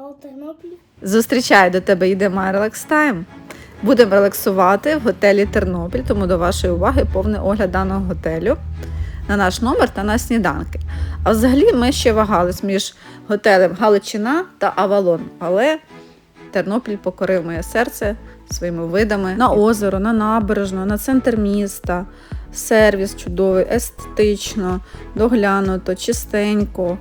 А у Тернополі? Зустрічаю до тебе йде My Relax Time. Будемо релаксувати в готелі Тернопіль, тому до вашої уваги повний огляд даного готелю на наш номер та на сніданки. А взагалі ми ще вагались між готелем Галичина та Авалон, але Тернопіль покорив моє серце своїми видами на озеро, на набережну, на центр міста. Сервіс чудовий, естетично, доглянуто, чистенько.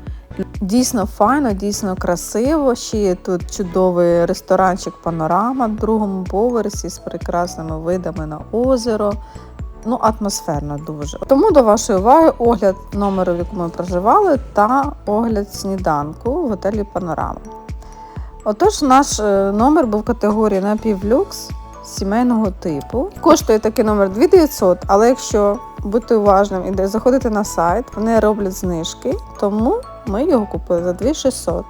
Дійсно файно, дійсно красиво. Ще тут чудовий ресторанчик Панорама на другому поверсі з прекрасними видами на озеро. Ну, атмосферно дуже. Тому до вашої уваги огляд номеру, в якому ми проживали, та огляд сніданку в готелі Панорама. Отож, наш е, номер був категорії напівлюкс сімейного типу. Коштує такий номер 2900, але якщо бути уважним і заходити на сайт, вони роблять знижки, тому ми його купили за 2600.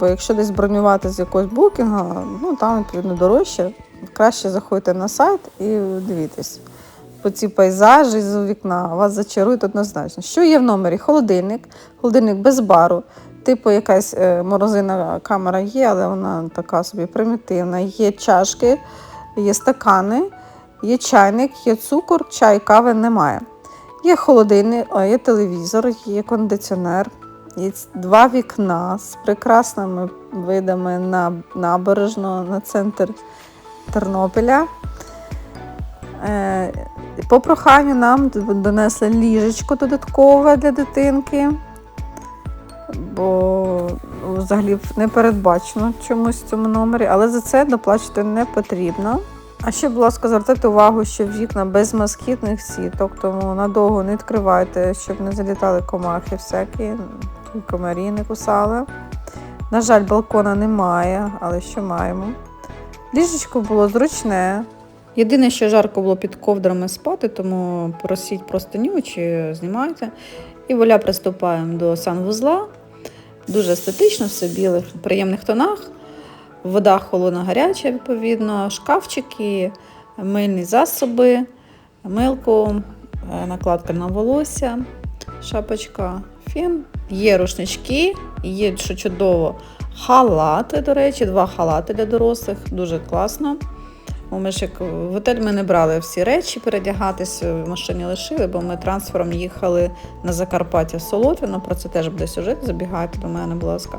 Бо якщо десь бронювати з якогось букінга, ну там відповідно дорожче. Краще заходьте на сайт і дивіться. По ці пейзажі з вікна вас зачарують однозначно. Що є в номері? Холодильник, холодильник без бару. Типу, якась е, морозильна камера є, але вона така собі примітивна. Є чашки, є стакани, є чайник, є цукор, чай, кави немає. Є холодильник, є телевізор, є кондиціонер, ц- два вікна з прекрасними видами на набережну, на центр Тернопіля. Е, По проханню нам донесли ліжечко додаткове для дитинки, бо взагалі не передбачено чомусь в цьому номері, але за це доплачувати не потрібно. А ще, будь ласка, звертайте увагу, що вікна без москітних сіток, тому надовго не відкривайте, щоб не залітали комахи всякі, комарі не кусали. На жаль, балкона немає, але що маємо? Ліжечко було зручне. Єдине, що жарко було під ковдрами спати, тому просіть простиню чи знімайте. І воля приступаємо до санвузла. Дуже естетично, все в приємних тонах. Вода холодна гаряча, відповідно, шкафчики, мильні засоби, милко, е, накладка на волосся, шапочка, фен. Є рушнички, є, що чудово, халати, до речі, два халати для дорослих, дуже класно. Ми ж як в готель ми не брали всі речі передягатись, в машині лишили, бо ми трансфером їхали на Закарпаття в Солотвіно. Про це теж буде сюжет. Забігайте до мене, будь ласка.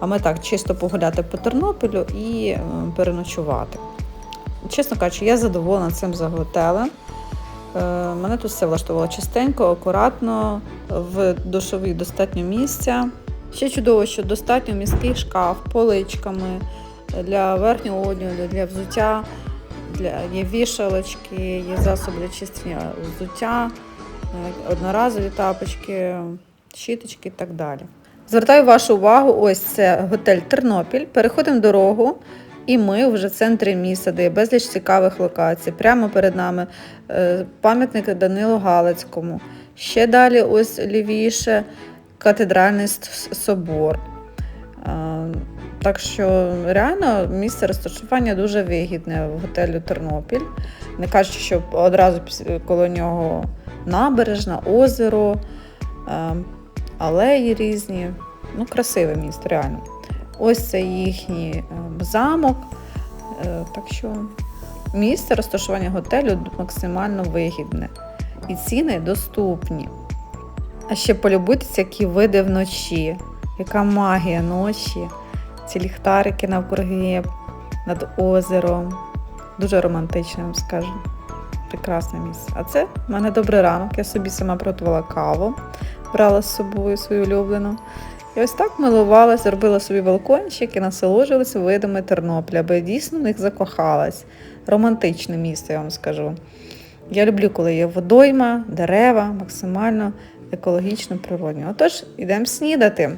А ми так чисто погуляти по Тернопілю і е, переночувати. Чесно кажучи, я задоволена цим за готелем. Е, Мене тут все влаштувало чистенько, акуратно, в душовій достатньо місця. Ще чудово, що достатньо міський шкаф, поличками для верхнього одягу, для взуття, для, є вішалочки, є засоби для чистення взуття, е, одноразові тапочки, щіточки і так далі. Звертаю вашу увагу, ось це готель Тернопіль. Переходимо дорогу, і ми вже в центрі міста, де є безліч цікавих локацій. Прямо перед нами е, пам'ятник Данилу Галицькому. Ще далі, ось лівіше, катедральний собор. Е, Так що реально місце розташування дуже вигідне в готелю Тернопіль. Не кажучи, що одразу коло нього набережна, озеро, е, алеї різні. Ну, красиве місто, реально. Ось це їхній е, замок. Е, Так що місце розташування готелю максимально вигідне. І ціни доступні. А ще полюбуйтесь, які види вночі, яка магія ночі, ці ліхтарики навкруги над озером. Дуже романтично, я вам скажу. Прекрасне місце. А це в мене добрий ранок. Я собі сама приготувала каву, брала з собою свою улюблену. І ось так милувалась, зробила собі балкончик і насолоджувалася видами Тернопіля, бо я дійсно в них закохалась. Романтичне місто, я вам скажу. Я люблю, коли є водойма, дерева, максимально екологічно природні. Отож, йдемо снідати.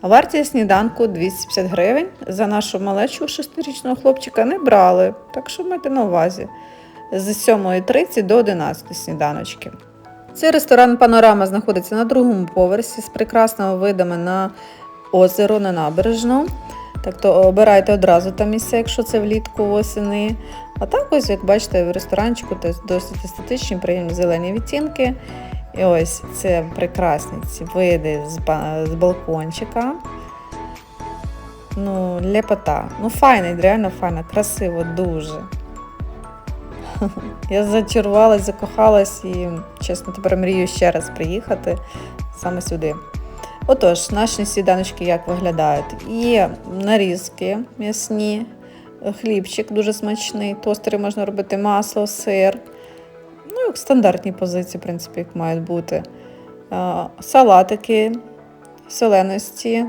А Вартість сніданку 250 гривень. За нашу малечу шестирічного хлопчика не брали, так що майте на увазі. З 7.30 до 11 сніданочки. Цей ресторан Панорама знаходиться на другому поверсі з прекрасними видами на озеро, на набережну. Так то обирайте одразу там місця, якщо це влітку восени. А так ось, як бачите, в ресторанчику то досить естетичні, приємні зелені відтінки. І ось це прекрасні ці види з, ба- з балкончика. Ну, лепота. Ну, файний, реально файно, красиво, дуже. Я зачарувалась, закохалась і, чесно, тепер мрію ще раз приїхати саме сюди. Отож, наші сніданочки як виглядають? Є нарізки м'ясні, хлібчик дуже смачний, тостери можна робити масло, сир. Ну, як стандартні позиції, в принципі, як мають бути. Салатики, соленості.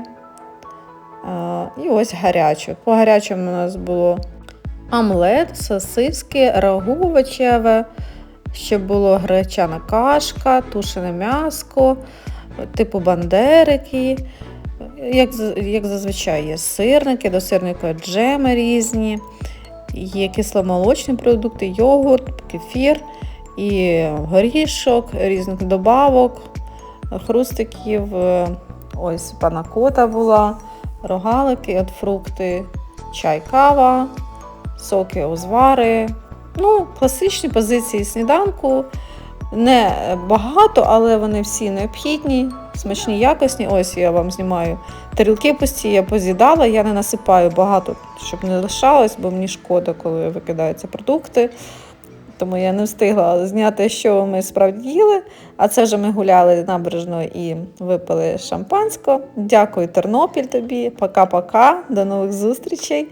І ось гаряче. По гарячому у нас було омлет, сосиски, рагу овочеве, ще було гречана кашка, тушене м'яско, типу бандерики. Як, як зазвичай є сирники, до сирника джеми різні, є кисломолочні продукти, йогурт, кефір, і горішок, різних добавок, хрустиків. Ось панакота була, рогалики, от фрукти, чай, кава, соки, узвари. Ну, класичні позиції сніданку. Не багато, але вони всі необхідні, смачні, якісні. Ось я вам знімаю тарілки пусті, я поз'їдала, я не насипаю багато, щоб не лишалось, бо мені шкода, коли викидаються продукти. Тому я не встигла зняти, що ми справді їли. А це вже ми гуляли набережною і випили шампанського. Дякую, Тернопіль тобі. Пока-пока. До нових зустрічей.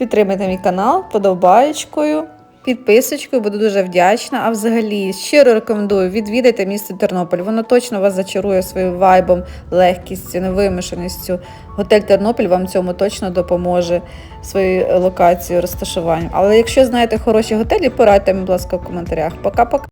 Підтримайте мій канал подобаєчкою, підписочкою, буду дуже вдячна. А взагалі щиро рекомендую відвідайте місто Тернопіль. Воно точно вас зачарує своїм вайбом, легкістю, невимушеністю. Готель Тернопіль вам цьому точно допоможе своєю локацією, розташування. Але якщо знаєте хороші готелі, порадьте, будь ласка, в коментарях. Пока-пока.